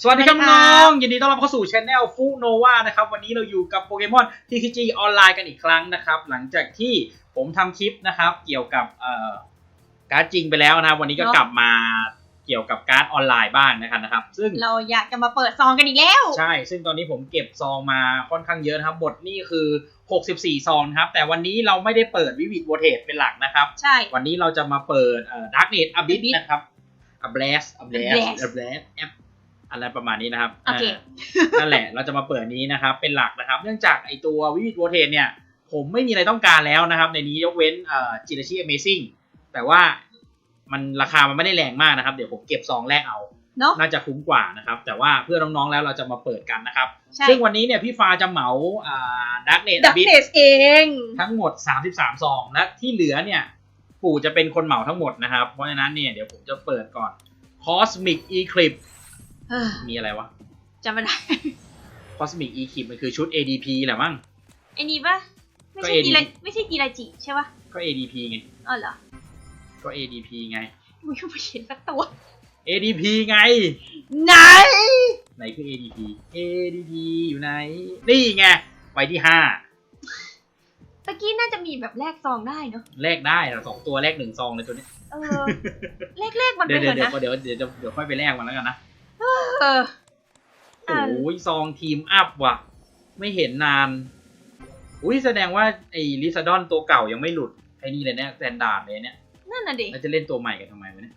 สวัสดีครับสวัสดีครับน้อง ยินดีต้อนรับเข้าสู่ช anel ฟูโนวานะครับ วันนี้เราอยู่กับโปเกมอน TCG ออนไลน์กันอีกครั้งนะครับ หลังจากที่ผมทำคลิปนะครับ เกี่ยวกับเอ่อการ์ดจริงไปแล้วนะครับ วันนี้ก็เนอะ กลับมาเกี่ยวกับการ์ดออนไลน์บ้างนะครับนะครับ ซึ่งเราอยากจะมาเปิดซองกันอีกแล้ว ใช่ ซึ่งตอนนี้ผมเก็บซองมาค่อนข้างเยอะนะครับ บทนี่คือ 64 ซองนะครับ แต่วันนี้เราไม่ได้เปิดวิวิดวอเทสเป็นหลักนะครับ ใช่ วันนี้เราจะมาเปิดเอ่อ Darknet Abyss Abyss นะครับ a b l a s a b l a s Ablast a b l a s แอปอะไรประมาณนี้นะครับโอเคานั่นแหละเราจะมาเปิดนี้นะครับ เป็นหลักนะครับ เนื่องจากไอตัววิวิดวอเทสเนี่ย ผมไม่มีอะไรต้องการแล้วนะครับ ในนี้ยกเว้นเอ่อจิราชิ Amazing แต่ว่ามันราคามันไม่ได้แรงมากนะครับ เดี๋ยวผมเก็บซองแรกเอาเนาะน่าจะคุ้มกว่านะครับ แต่ว่าเพื่อน้องๆแล้วเราจะมาเปิดกันนะครับใช่ซึ่งวันนี้เนี่ยพี่ฟ้าจะเหมาอ่า Darknet ดัก Abyss เนสเอง ทั้งหมด 33 ซอง และที่เหลือเนี่ย ปู่จะเป็นคนเหมาทั้งหมดนะครับ เพราะฉะนั้นเนี่ยเดี๋ยวผมจะเปิดก่อน Cosmic Eclipse เออ มีอะไรวะจำไม่ได้ Cosmic Eclipse มันคือชุด ADP แหละมั้ง ไอ้นี่ปะไม่ก็ใช่ AD กีฬาไม่ใช่กีฬาจิใช่ปะก็ ADP ไง อ๋อเหรอก็ ADP ไง มึงก็ไม่เห็นสักตัว ADP ไง ไหน ไหนคือ ADP ADP อยู่ไหน นี่ไงไว้ที่ตะกี้น่าจะมีแบบแลกซองได้เนาะ5แลกได้นะสองตัวแลกหนึ่งซองเลยตัวเนี้ยเออ แลกๆมันเดี๋ไปยวเถเดี๋ยวอะเดี๋ยวนะ เดี๋ยวเดี๋ยวเดี๋ยวค่อยไปแลกมันแล้วกันนะเออ โอ้อ่ายซองทีมอัพว่ะ ไม่เห็นนาน อุ้ยแสดงว่าไอ้ลิซาดอนตัวเก่ายังไม่หลุด ไอ้นี่เลยเนี่ยแซนดาร์ดเลยเนี่ย นั่นน่ะดิแล้วจะเล่นตัวใหม่กันทำไมวะเนี่ย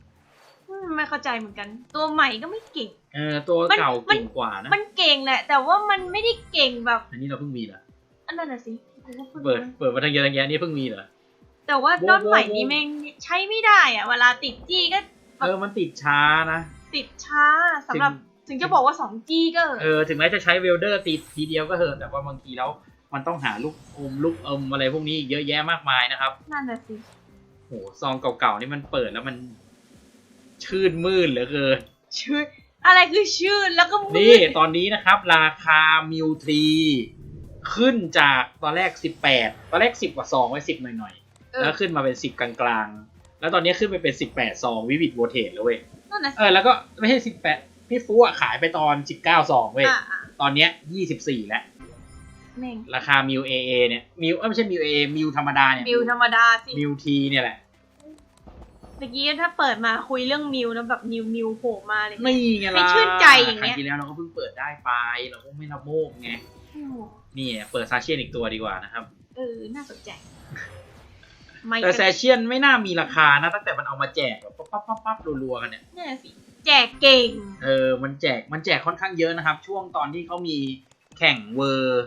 อืมไม่เข้าใจเหมือนกัน ตัวใหม่ก็ไม่เก่ง เออ ตัวมันเก่ามันเก่งกว่านะ มันเก่งแหละ แต่ว่ามันไม่ได้เก่งแบบ อันนี้เราเพิ่งมีเหรอ อันนั้นน่ะสิกูก็พิ่งเปิดรู้เปิดมาทั้งเยอะทั้งแยะนี่เพิ่งมีเหรอ แต่ว่าโว้ด้อนใหม่โว้นี้โว้แม่งใช้ไม่ได้อะเวลาติดจี้ก็ เออ มันติดช้านะ ติดช้าสำหรับถึงถึงจะบอกว่า 2G ก็เออถึงแม้จะใช้เวลเดอร์ติดทีเดียวก็เถอะแต่ว่าบางทีแล้วมันต้องหาลูกอมลูกอมอะไรพวกนี้อีกเยอะแยะมากมายนะครับ นั่นน่ะสิโหซองเก่าๆนี่มันเปิดแล้วมัน ชื่นมื่นเหลือเกินชื่ออะไรคือชื่อแล้วก็มืนี่ดตอนนี้นะครับ ราคามิวทรีขึ้นจากตอนแรก18ตอนแรก10กว่าซองไว้10หน่อยเอๆอแล้วขึ้นมาเป็น10กลางๆ แล้วตอนนี้ขึ้นไปเป็น18ซองวิวิดโวเทสแล้วเว้ย นั่นน่ะเอสิอแล้วก็ไม่ใช่18พี่ฟูอะขายไปตอน19ซองเว้ย อะอะตอนเนี้ย24แล้วแม่งราคามิวเอเอเนี่ยมิวเอ้ยไม่ใช่มิวเอมิวธรรมดาเนี่ยมิวธรรมดาสิมิวทีเนี่ยแหละ เมื่อกี้ถ้าเปิดมาคุยเรื่องมิวนะแบบมิวมิวโผล่มาเลยนี่ไงไม่ล่ะชื่นใจอย่างเงี้ย ครั้งที่แล้วเราก็เพิ่งเปิดได้ไปเราก็ไม่ละโมกไง โอ้โหนี่เปิดซาเชียนอีกตัวดีกว่านะครับ เออ น่าสนใจ ไม่แต่ก็แซเชียนไม่น่ามีราคานะตั้งแต่มันเอามาแจกแบบปั๊บปั๊บปั๊บปั๊บรัวๆกันเนี่ยนั่นน่ะสิแจกเก่ง เออ มันแจกมันแจกค่อนข้างเยอะนะครับ ช่วงตอนที่เขามีแข่งเวอร์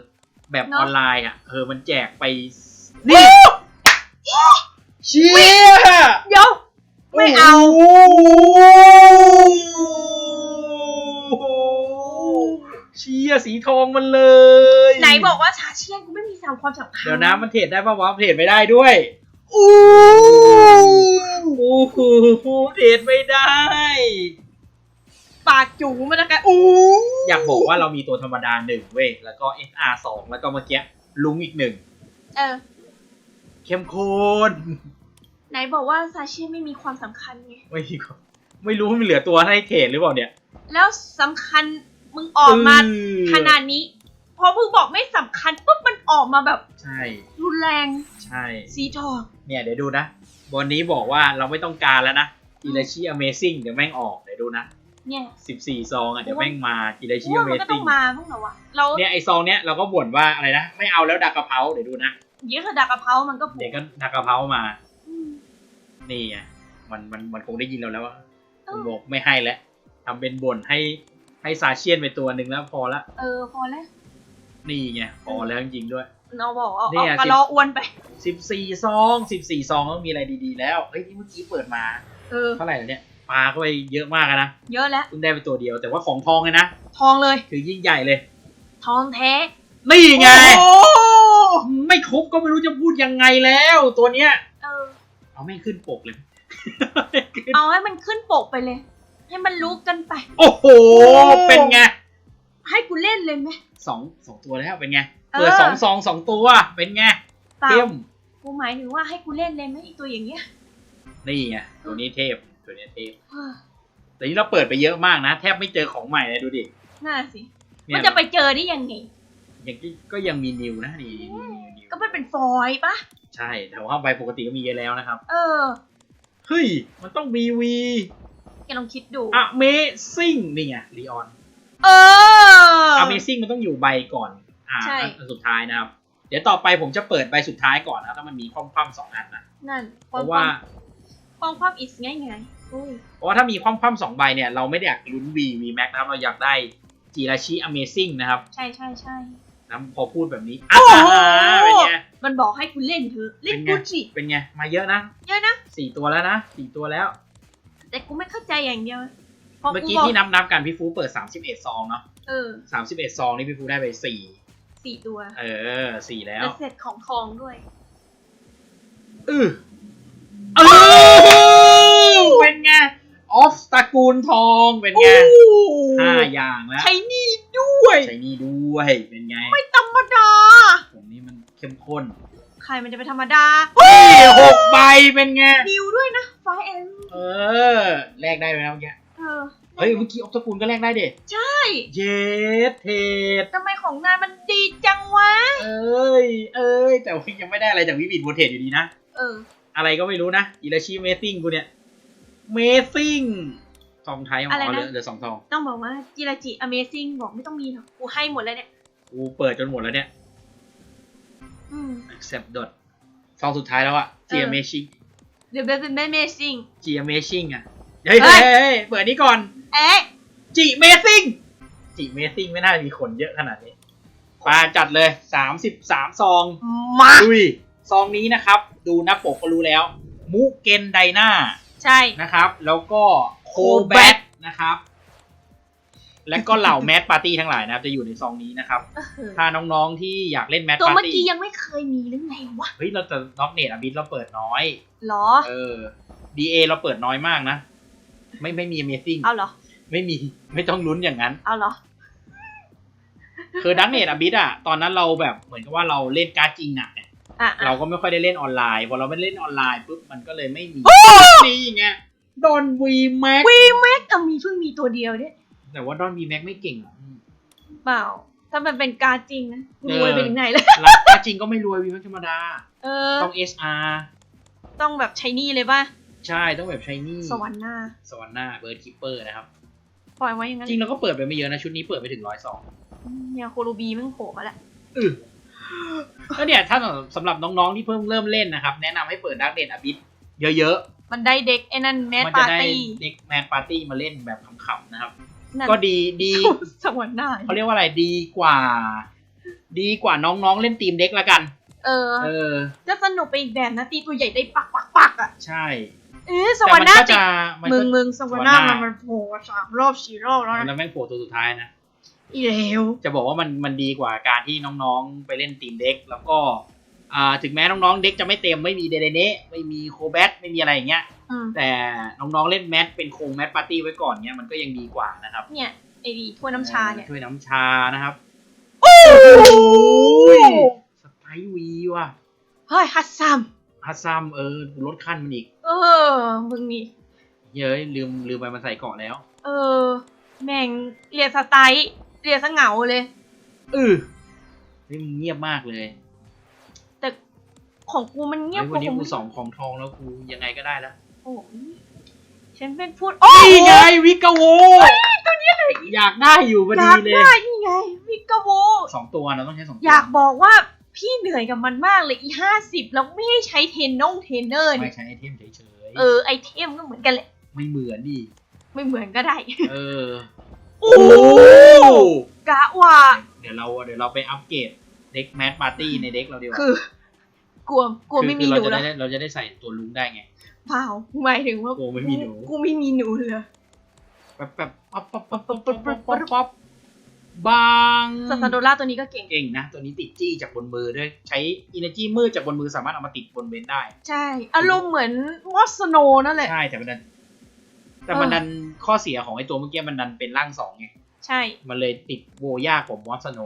แบบเนอะออนไลน์อะเออมันแจกไปนี่เชี่ยเดี๋ยวไม่เอาโอ้โหเชี่ยสีทองมันเลย ไหนบอกว่าชาเชียนกูไม่มีสามความสำคัญเดี๋ยวนะมันเทรดได้ปะวะเทรดไม่ได้ด้วย อู้โอ้โหเทรดไม่ได้ ปากจูมันนะกันอู้อยากบอกว่าเรามีตัวธรรมดาหนึ่งเว้ย แล้วก็ SR สองแล้วก็เมื่อกี้ลุงอีกหนึ่ง เออ เข้มข้นไหนบอกว่าซาเชียนไม่มีความสำคัญไง ไม่มีความไม่รู้มันเหลือตัวให้เทรดหรือเปล่าเนี่ย แล้วสำคัญมึงออกมาเออขนาดนี้ พอมึงบอกไม่สำคัญปุ๊บมันออกมาแบบใช่รุนแรงใช่ สีทองเนี่ยเดี๋ยวดูนะวันนี้บอกว่าเราไม่ต้องการแล้วนะกิเลชี Amazing เดี๋ยวแม่งออกเดี๋ยวดูนะ เนี่ย14 ซองอะเดี๋ยวแม่งมากิเลกูชีว่ามันก็ต้อ Amazing งมาพวกเราอะเราเนี่ยไอซองเนี้ยเราก็บ่นว่าอะไรนะ ไม่เอาแล้วดักกระเพราเดี๋ยวดูนะ เยอะคือดากกะเพรามันก็ผูเดี๋ยวก็ดักกระเพรามา อืม นี่ไงมันมันมันคงได้ยินเราแล้วว่าเออ มันบอกไม่ให้แล้วทำเป็นบ่นให้ให้ซาเชียนไปตัวหนึ่งแล้วพอละ เออพอแล้ว นี่ไงพอแล้วจริงๆด้วย เราบอกเอาเนี่เอายกระลออ้วนไป14ซอง14ซองต้องมีอะไรดีๆแล้วเฮ้ยนี่เมื่อกี้เปิดมาเออเท่าไหร่แล้วเนี่ยปลาเข้าไปเยอะมากอะนะเยอะแล้วเพิ่งได้ไปตัวเดียวแต่ว่าของทองเลยนะทองเลยคือยิ่งใหญ่เลย ทองแท้นี่ไงโอ้ไม่ครบก็ไม่รู้จะพูดยังไงแล้ว ตัวเนี้ยเออเอาไม่งขึ้นปกเลย เอาให้มันขึ้นปกไปเลย ให้มันรู้กันไป โอ้โหเป็นไง ให้กูเล่นเลยไหมสองสองตัวแล้วเป็นไงเออเปิดสองซองสองตัวเป็นไงเปล่าเข้มกูหมายถึงว่าให้กูเล่นเลยไหมไอตัวอย่างเงี้ยนี่ไงตัวนี้เทพตัวนี้เทพเฮ้อแต่นี้เราเปิดไปเยอะมากนะ แทบไม่เจอของใหม่เลยดูดิน่าสิเนี่มันยจะไปเจอได้ยังไงยังก็ยังมีนิวนะนี่นิวนิวก็มันเป็นฟอยล์ปะใช่แต่ว่าใบปกติก็มีเยอะแล้วนะครับ เออเฮ้ยมันต้องมีวีแกลองคิดดู Amazing นี่ไงลีออน เออ Amazing มันต้องอยู่ใบก่อนอ่าใช่ อันสุดท้ายนะครับ เดี๋ยวต่อไปผมจะเปิดใบสุดท้ายก่อนนะถ้ามันมีคว่ำๆสองอันนะนั่นเพราะว่าความความอิสง่ายไงอุ้ยเพราะว่าถ้ามีคว่ำๆสองใบเนี่ยเราไม่ได้อยากลุ้น V V Max นะครับเราอยากได้จีราชิ Amazing นะครับใช่ใช่ใช่นะพอพูดแบบนี้อ่าเป็นไง มันบอกให้คุณเล่นเถอะเล่นเป็นไง กูจิเป็นไง มาเยอะนะเยอะนะ สี่ตัวแล้วนะสี่ตัวแล้ว แต่กูไม่เข้าใจอย่างเดียว พอเมื่อกูกี้บอกที่นับนับๆกันพี่ฟูเปิด31ซองเนาะเออ31ซองนี่พี่ฟูได้ไป4สี่ตัว เออ4แล้วแล้วเสร็จของทองด้วยอือเออเป็นไงออฟตระกูลทองเป็นไงห้าอย่างแล้ว ใช้นี่ด้วย ใช้นี่ด้วยเป็นไง ไม่ธรรมดาผมนี่มันเข้มข้น ใครมันจะไปธรรมดานี่หกใบเป็นไง ดิวด้วยนะไฟแอนเออ แลกได้ไหมครับเมื่อกี้ เออเฮ้ยเมื่อกี้ออฟตระกูลก็แลกได้เด็ใช่ เยสเทดทำไมของนายมันดีจังวะ เอ้ย เอ้ย แต่ว่ายังไม่ได้อะไรจากวิบิดโวเทตอยู่ดีนะ เออ อะไรก็ไม่รู้นะอิราชิเมซิ่งกูเนี่ย เมซิ่งซองไทยของอะไรเขานะเหลือเหลือสองซอง ต้องบอกว่าจิราจิ Amazing บอกไม่ต้องมีหรอกกูให้หมดแล้วเนี่ย กูเปิดจนหมดแล้วเนี่ย อืม accept dot ซองสุดท้ายแล้วอะ G เออ Amazing The Best Amazing G Amazing อะเฮ้ยเฮ้เฮ้ยยเฮ้ยเปิดนี้ก่อน เอ๊ะ G Amazing G Amazing ไม่น่าจะมีขนเยอะขนาดนี้ปาจัดเลยสามสิบสามซองมาดุยซองนี้นะครับ ดูหน้าปกก็รู้แล้ว มุเกนไดนาใช่นะครับ แล้วก็โคแบทนะครับ และก็เหล่าแมสปาร์ตี้ทั้งหลายนะครับ จะอยู่ในซองนี้นะครับเออถ้าน้องๆที่อยากเล่นแมสตัวปาร์เมื่อตี้กี้ยังไม่เคยมีหรือไงวะ เฮ้ย เราจะน็อกเนตอะบิทเราเปิดน้อยเหรอ เออ DA เราเปิดน้อยมากนะ ไม่ไม่มี Amazing เอาเหรอ ไม่มีไม่ต้องลุ้นอย่างนั้น เอาเหรอ คือดักเนตอะบิทอะตอนนั้นเราแบบเหมือนกับว่าเราเล่นการ์ดจริงหนักเนี่ยอะเราก็ไม่ค่อยได้เล่นออนไลน์พอเราไม่เล่นออนไลน์ปุ๊บมันก็เลยไม่มีนี่ไงดอนวีแม็กวีแม็กเอามีเพิ่งมีตัวเดียวเนี่ยแต่ว่าดอนวีแม็กไม่เก่งหรอกเปล่า ถ้ามันเป็นการดจริงนะเออรวยไปถึงไหนเลยรักการ์ดจริงก็ไม่รวยวีแม็กธรรมดา เออ ต้อง SR ต้องแบบใช้หนี่เลยป่ะ ใช่ต้องแบบใช้นี่สวรรค์หน้า สวรรค์หน้าเบิร์ดคิปเปอร์นะครับ ปล่อยไว้อย่างนั้นจริงเราก็เปิดไปไม่เยอะนะ ชุดนี้เปิดไปถึงร้อยสองอืมเนี่ยโคโรบีมันโผล่มาแล้วก็เนี่ยถ้าสำหรับน้องๆที่เพิ่งเริ่มเล่นนะครับ แนะนำให้เปิดดักเดนอบิทเยอะมันได้เด็กไอ้นั่นแมๆสมันปาจะร์ได้ตี้เด็กแมนปาร์ตี้มาเล่นแบบขำๆนะครับ นั่นก็ดีดีสวรรค์หน้าเขาเรียกว่าอะไรดีกว่า ดีกว่าน้องๆเล่นทีมเด็กละกัน เออ เออ จะสนุกไปอีกแบบนะตีตัวใหญ่ได้ปักปักปักอะ ใช่ เออสแต่วรรมัค์หน้าก็ติจะดมันมึก็งมึงสวรรค์หน้าสวรรค์หน้ามัมันมันโผล่มาสามรอบสี่รอบแล้วแล้วนะแม่งโผล่ตัวสุดท้ายนะ อีเลวจะบอกว่ามันมันดีกว่าการที่น้องๆไปเล่นทีมเด็ก แล้วก็อ่าถึงแม้น้องๆเด็กจะไม่เต็มไม่มีเดเดเนะไม่มีโคแบทไม่มีอะไรอย่างเงี้ย อืมแต่น้องๆเล่นแมทเป็นโครงแมทปาร์ตี้ไว้ก่อนเนี้ยมันก็ยังดีกว่านะครับเนี่ยไอ้ดีถ้วยน้ำชาเนี่ยช่วยน้ำชานะครับโอ้ยสไปร์วีว่ะเฮ้ยฮัสซัม ฮัสซัมเออลดขั้นมันอีกเออ มึงนี่ เย้ยลืมลืมไปมันใส่เกาะแล้ว เออ แม่งเรียนสไตล์เรียนสเหงาเลย เออนี่มึงเงียบมากเลยแต่ของกูมันเงียบเฮ้ยกวันว่านี้ของกูมึงสองของทองแล้วกูยังไงก็ได้แล้วโอ้ยฉันเป็นพูดโอ้นี่ไงวิกาโวตัวนี้เลยอยากได้อยู่พออดียากเลยได้นี่ไงวิกาโวสองตัวเราต้องใช้สองตัวอยากบอกว่า พี่เหนื่อยกับมันมากเลยอีห้าสิบเราไม่ได้ใช้เทนนงเทนเนอร์ไม่ใช้ไอเทมเฉยเออไอเทมก็เหมือนกันแหละ ไม่เหมือนดิ ไม่เหมือนก็ได้ เออ โอ้โหกะว่า เดี๋ยวเราเดี๋ยวเราไปอัปเกรดเด็กแมทปาร์ตี้ในเด็กเราดีกว่าคือกลัวกลัวไม่มีหนูเราจะได้เราจะได้ใส่ตัวลุงได้ไง เปล่าหมายถึงว่ากูไม่มีหนู กูไม่มีหนูเลย แบบแบบป๊อป๊อปป๊อปป๊อปป๊อปป๊อป บบางซาซาโดล่าตัวนี้ก็เก่ง เก่งนะ ตัวนี้ติดจี้จากบนมือด้วย ใช้อินเนจีมืดจากบนมือสามารถเอามาติดบนเบนได้ ใช่ อารมณ์เหมือนมอสโนนั่นแหละ ใช่ แต่มันดัน แต่มันดันข้อเสียของไอ้ตัวเมื่อกี้มันดันเป็นร่างสองไง ใช่ มันเลยติดโวยากกว่ามอสโน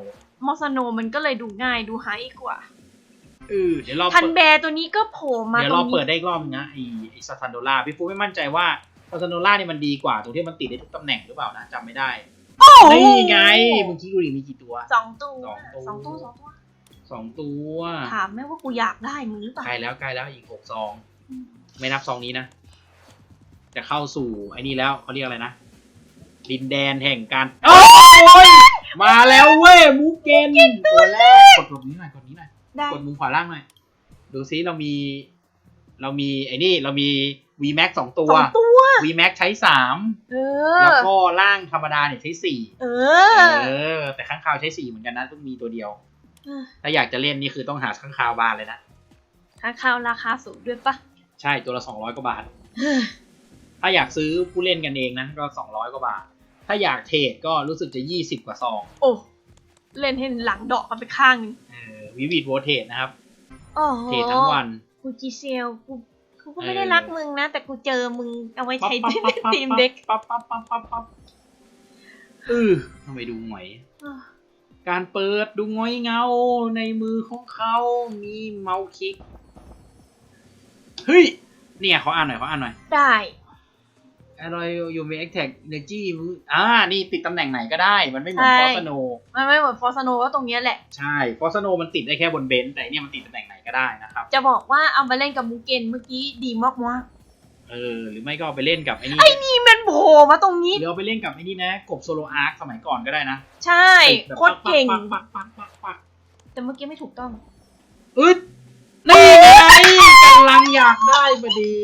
มอสโนมันก็เลยดูง่ายดูไฮกว่าเออเดี๋ยวเราทันเปิดแบร์ตัวนี้ก็โผล่มาเดี๋ยวตรเรางเปิดนี้ได้อีกรอบนึงนะไอไอสตันโดล่าพี่ฟูไม่มั่นใจว่าพอร์ซโนล่านี่มันดีกว่าตรงที่มันติดได้ทุกตำแหน่งหรือเปล่านะจำไม่ได้โอ้โห นี่ไงมึงคิดดูดิมีกี่ตัว สองตัวสสอองงตัตัววสองตัวสองตัวถามแม่ว่ากูอยากได้มึงหรือเปล่าใกล้แล้วใกล้แล้วอีกหกซองไม่นับซองนี้นะ จะเข้าสู่ไอ้นี่แล้วเขาเรียกอะไรนะ ดินแดนแห่งการโอ้ยมาแล้วเว้ยมูเกนตัวแรกกดกดนี้หน่อยกดนี้หน่อยได้กดมุมขวาล่างหน่อย ดูซิเรามี เรามีไอ้นี่เรามี V Max สองตัว สองตัว V Max ใช้สามเอแล้วอก็ล่างธรรมดาเนี่ยใช้สี่เอเอออ แต่ข้างคาวใช้สี่เหมือนกันนะต้องมีตัวเดียวเออถ้าอยากจะเล่นนี่คือต้องหาข้างคาวบานเลยนะค้างคาวราคาสูงด้วยปะ ใช่ตัวละสองร้อยกว่าบาท ถ้าอยากซื้อผู้เล่นกันเองนะก็สองร้อยกว่าบาท ถ้าอยากเทรดก็รู้สึกจะยี่สิบกว่าซอง โอ้ เล่นให้หลังดอกกันไปข้างหนึงเออวิวิดโวเทรดนะครับโอ้โหเทรดทั้งวันกูจีเซลกู กูก็ไม่ได้รักมึงนะ แต่กูเจอมึงเอาไว้ใช้ปั๊บปั๊บปั๊บทีมเด็กปั๊บปั๊บปั๊บปั๊บปั๊บเออทำไมดูหงอย การเปิดดูง้อยเงาในมือของเขามีเมาส์คลิก เฮ้ย เนี่ยเขาอ่านหน่อยเขาอ่านหน่อย ได้อะไรอยู่มีแอคแท็กเนจีอ่า นี่ติดตำแหน่งไหนก็ได้ มันไม่เหมือนฟอสโนมันไม่เหมือนฟอร์สโนก็ตรงเนี้ยแหละ ใช่ ฟอสโนมันติดได้แค่บนเบนซ์แต่เนี่ยมันติดตำแหน่งไหน ก็ได้นะครับ จะบอกว่าเอามาเล่นกับมูเกนเมื่อกี้ดีมากมากเออหรือไม่ก็เอาไปเล่นกับไอ้นี่ๆนี่มันโผล่มาตรงนี้หรือเอาไปเล่นกับไอ้นี่นะกบโซโลอาร์คสมัยก่อนก็ได้นะใช่ติดแบบโคตรเก่งปักปักปักปักปักปักแต่เมื่อกี้ไม่ถูกต้องอึดนี่ไงกำลังอยากได้พอดี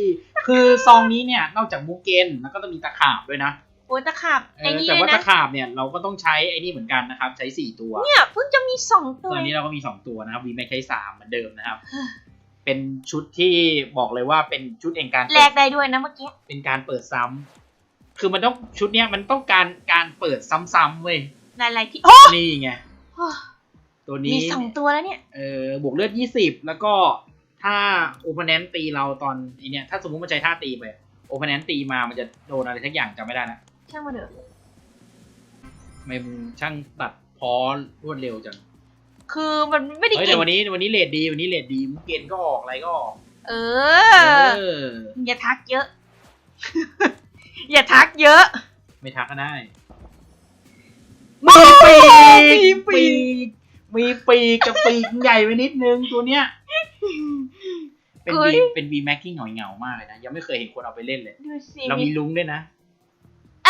คือซองนี้เนี่ยนอกจากมูเกนแล้วก็ต้องมีตะขาบด้วยนะ โอ้ยตะขาบเอไอ้อนี่แต่เลยว่านะตะขาบเนี่ยเราก็ต้องใช้ไอ้นี่เหมือนกันนะครับ ใช้สี่ตัวเนี่ยเพิ่งจะมีสองตัวตอนนี้เราก็มีสองตัวนะครับวีไม่ใช้สามเหมือนเดิมนะครับ เป็นชุดที่บอกเลยว่าเป็นชุดเองการแลเปิกดได้ด้วยนะเมื่อกี้เป็นการเปิดซ้ำคือมันต้องชุดเนี้ยมันต้องการการเปิดซ้ำๆเว้ยหลายๆที่โอ้นี่ไงตัวมีนี้สองตัวแล้วเนี่ย เออบวกเลือดยี่สิบแล้วก็ถ้าโอเ n น n นตีเราตอนไอเนี้ยถ้าสมมุติมันใช้ท่าตีไปโอเ n น n นตีมามันจะโดนอะไรทักอย่างจำไม่ได้นะ ช่างมาเถอะทำไม่มึงช่างตัดพอรวดเร็วจัง คือมันไม่ได้เฮ้ยเก่แต่งวันนี้วันนี้เลดดีวันนี้เลดดีมุกเกนก็ออกอะไรก็ออกเอเออ อ อย่าทักเยอะ อย่าทักเยอะ ไม่ทักก็ได้ มีปีก มีปีกกมีปีกกับปีกใหญ่ไปนิดนึงตัวเนี้ย เป็นเฮ้วีย เป็นวีแม็กที่เหงาเหงาๆมากเลยนะ ยังไม่เคยเห็นคนเอาไปเล่นเลย ดูสิเรามีลุงด้วยนะ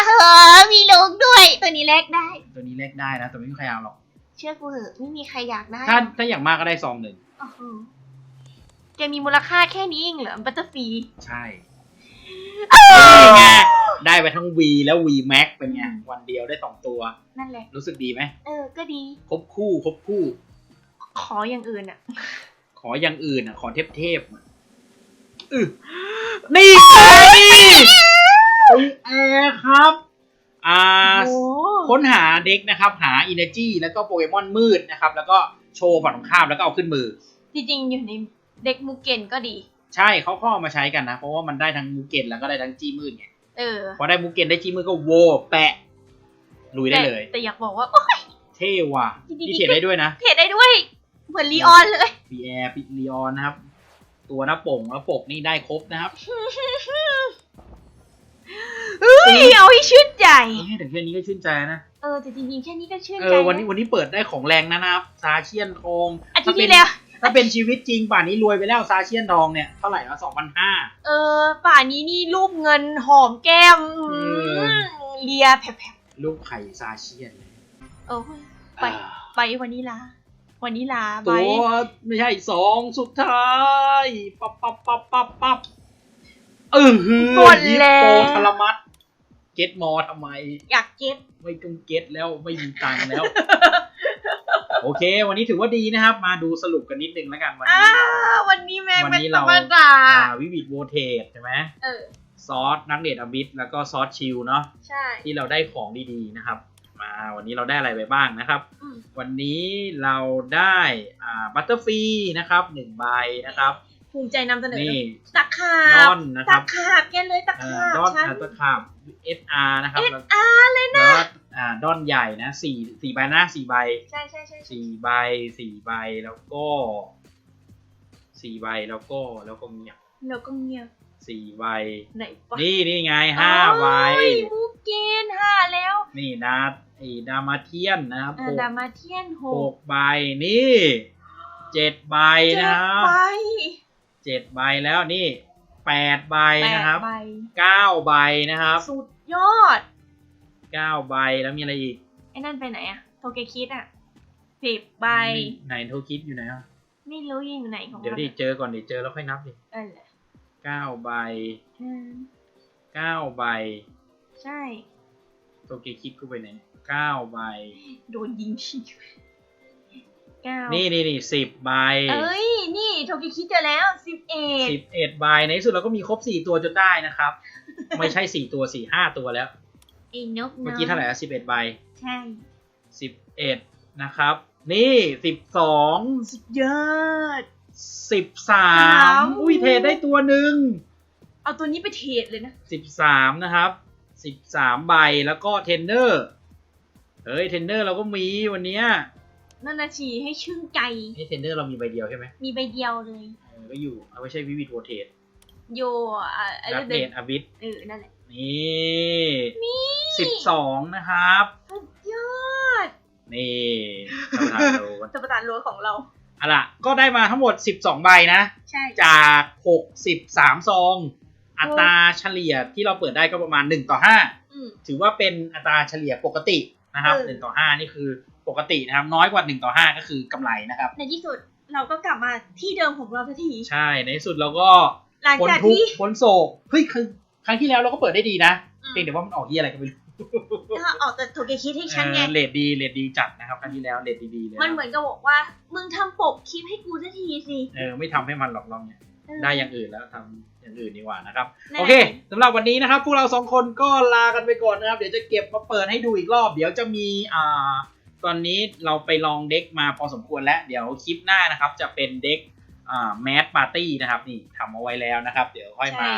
เออมีลูกด้วย ตัวนี้แลกได้ ตัวนี้แลกได้นะแต่ไม่มีใครเอาหรอก เชื่อกูเหอะไม่มีใครอยากได้ถ้าถ้าอย่างมากก็ได้ซองหนึ่งโอ้โหแกมีมูลค่าแค่นี้เองเหรอบัตเตอร์ฟรีใช่นี่ไงได้ไปทั้ง V แล้ว V Max เป็นไงวันเดียวได้สองตัว นั่นแหละ รู้สึกดีไหมเออ ก็ดี ครบคู่ครบคู่ ขออย่างอื่นอะ ขออย่างอื่นอะ ขอเทพเทพๆอะอือนี่ไงเป็นแอร์ครับอ่าโอ้ค้นหาเด็กนะครับ หา Energy แล้วก็โปเกมอนมืดนะครับ แล้วก็โชว์ฝั่งตรงข้ามแล้วก็เอาขึ้นมือ จริงๆ อยู่ในเด็กมูเกนก็ดี ใช่เขาเข้ามาใช้กันนะ เพราะว่ามันได้ทั้งมูเกนแล้วก็ได้ทั้งจี้มืดไงเออพอได้มูเกนได้จี้มืดก็โวแปะลุยได้เลย แต่แต่อยากบอกว่าโอ๊ยเท่ว่ะจริงๆพี่เขียนได้ด้วยนะเทรดได้ด้วย เหมือนลีออนเลยปีแอร์ปีลีออนนะครับ ตัวหน้าป่งแล้วปกนี่ได้ครบนะครับ เฮ้ยเอาให้ชื่นใจเอ้ยแต่แค่นี้ก็ชื่นใจนะ เออแต่จริงๆแค่นี้ก็ชื่นเอใจอวันนี้วันนี้เปิดได้ของแรงนะนะครับซาเชียนทองอาทิตย์ที่แล้ว ถ้าเป็นชีวิตจริงป่านนี้รวยไปแล้วซาเชียนทองเนี่ยเท่าไหร่ละสองพันห้า เออป่านนี้นี่รูปเงินหอมแก้มเออเลียแผลบลูกไข่ซาเชียนเลยๆเออไปอ่าไปวันนี้ลาวันนี้ลาไปตัวไม่ใช่สองสุดท้ายปั๊บปั๊บปั๊บปั๊บปั๊บเออฮือหมดยิปแล้โปวทรมัดเก็ตมอทำไม อยากเก็ตไม่ต้องเก็ตแล้วไม่มีตังค์แล้ว โอเค วันนี้ถือว่าดีนะครับ มาดูสรุปกันนิดนึงแล้วกันวันอ่านี้เรา วันนี้แม่งวันเป็นนี้ธรเรารมดาอ่าวิวิดโวเทสใช่ไหมเออ ซอสนักเดทอบิทแล้วก็ซอสชิลเนาะใช่ ที่เราได้ของดีๆนะครับ มาวันนี้เราได้อะไรไปบ้างนะครับ อืมวันนี้เราได้อ่าบัตเตอร์ฟรีนะครับหนึ่งใบนะครับ ภูมิใจนำเสนอนี่ตะขาดบอนนะคตะรับขาบแกเลยตะเอ่ขาอบดอนฉัน อัตขาบ SR นะครับแล้ว SR เลยนะแล้วอ่าดอนใหญ่นะสี่สี่ใบนะสี่ใบใช่ใช่ใช่ใช่สี่ใบสี่ใบแล้วก็สี่ใบแล้วก็แล้วก็เงียบแล้วก็เงียบสี่ใบ ไหนวะนี่นี่ไงห้าใบ โอ้ยมูเกนห้าแล้วนี่นาไอ้ดามาเทียนนะครับอ่าหกดามาเทียนหหกกใบนี่เจ็ดใบเจ็นะดครับ ใบ เจ็ดใบแล้วนี่แปดใบแปดนะครับใบเก้าใบนะครับสุดยอดเก้าใบแล้วมีอะไรอีกไอ้นั่นไปไหนอะโทเกคิดอะสิบใบไหนโทรคิดอยู่ไหนอะไม่รู้ยิงไหนของเดี๋ยวมันดิอะเจอก่อนดิเจอแล้วค่อยนับดิเออแหละเก้าใบอืมเก้าใบใช่ โทรคิดกูไปไหนเก้าใบ โดนยิงที เก้านี่นี่นี่สิบใบเอ้ย นี่โทเกคิดเจอแล้วสิบเอ็ดสิบเอ็ดใบในที่สุดเราก็มีครบสี่ตัวจนได้นะครับ ไม่ใช่สี่ตัวสี่ห้าตัวแล้วไอ้นกเมื่อกี้เท่าไหร่สิบเอ็ดใบ ใช่สิบเอ็ดนะครับ นี่สิบสองสุดยอดสิบสาสามมอุ้ยเทรดได้ตัวหนึ่งเอาตัวนี้ไปเทรดเลยนะสิบสามนะครับสิบสามใบแล้วก็เทนเนอร์เฮ้ยเทนเนอร์เราก็มีวันเนี้ย นั่นนาทีให้ชื่นใจนี่เทนเนอร์เรามีใบเดียวใช่ไหมมีใบเดียวเลยเออก็อยู่เอาไม่ใช่วิวิดโวเทดโยอะอะไรดักเดเดตอวิทเออนั่นแหละนี่ สิบสองนะครับ สุดยอดนี่ท่านประธานดูสปตานรัวของเรา เอาล่ะก็ได้มาทั้งหมด 12 ใบนะ ใช่ จาก 63 ซอง อัตราเฉลี่ยที่เราเปิดได้ก็ประมาณ 1 ต่อ อืม5 ถือว่าเป็นอัตราเฉลี่ยปกติ นะครับเออ1ต่อ5นี่คือปกตินะครับ น้อยกว่า1ต่อ5ก็คือกำไรนะครับ ในที่สุดเราก็กลับมาที่เดิมของเราทันทีใช่ ในที่สุดเราก็หลังพ้นจากทุกที่ข์พ้นโศกเฮ้ยคือครั้งที่แล้วเราก็เปิดได้ดีนะอืมเพียงแต่ว่ามันออกที่อะไรก็ไม่รู้ถ้าออกจากโทเกคิดให้ฉันไงเออเลดดีเลดดีจัดนะครับครั้งที่แล้วเลดดีๆเลยะมันเหมือนกับบอกว่า มึงทำปกคลิปให้กูสักทีสิเออไม่ทำให้มันหรอกเราเนี่ยเออ ได้อย่างอื่นแล้วทำอย่างอื่นดีกว่านะครับนั่นโอแหละเคสำหรับวันนี้นะครับ พวกเราสองคนก็ลากันไปก่อนนะครับ เดี๋ยวจะเก็บมาเปิดให้ดูอีกรอบ เดี๋ยวจะมีอ่าตอนนี้เราไปลองเด็กมาพอสมควรแล้ว เดี๋ยวคลิปหน้านะครับ จะเป็นเด็กอ่าแมสปาร์ตี้นะครับนี่ทำเอาไว้แล้วนะครับ เดี๋ยวค่อยมา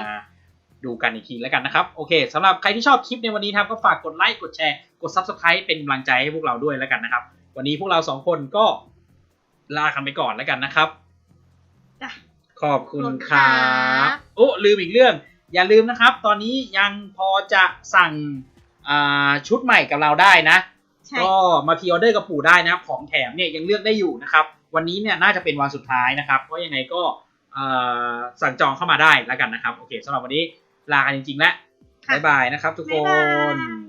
ดูกันอีกทีแล้วกันนะครับ โอเคสำหรับใครที่ชอบคลิปในวันนี้นะครับก็ฝากกดไลค์กดแชร์กด subscribe เป็นกำลังใจให้พวกเราด้วยแล้วกันนะครับ วันนี้พวกเราสองคนก็ลากันไปก่อนแล้วกันนะครับจ้ะ ขอบคุณขอบคุณคครัรับบโอ้ลืมอีกเรื่อง อย่าลืมนะครับ ตอนนี้ยังพอจะสั่งอ่าชุดใหม่กับเราได้นะใช่ก็มาพรีออเดอร์กับปู่ได้นะครับของแถมเนี่ยยังเลือกได้อยู่นะครับ วันนี้เนี่ยน่าจะเป็นวันสุดท้ายนะครับ เพราะยังไงก็เอ่อสั่งจองเข้ามาได้แล้วกันนะครับ โอเคสำหรับวันนี้ลากันจริงๆ แล้วค่ะบ๊ายบายนะครับทุกคบ๊ายบานย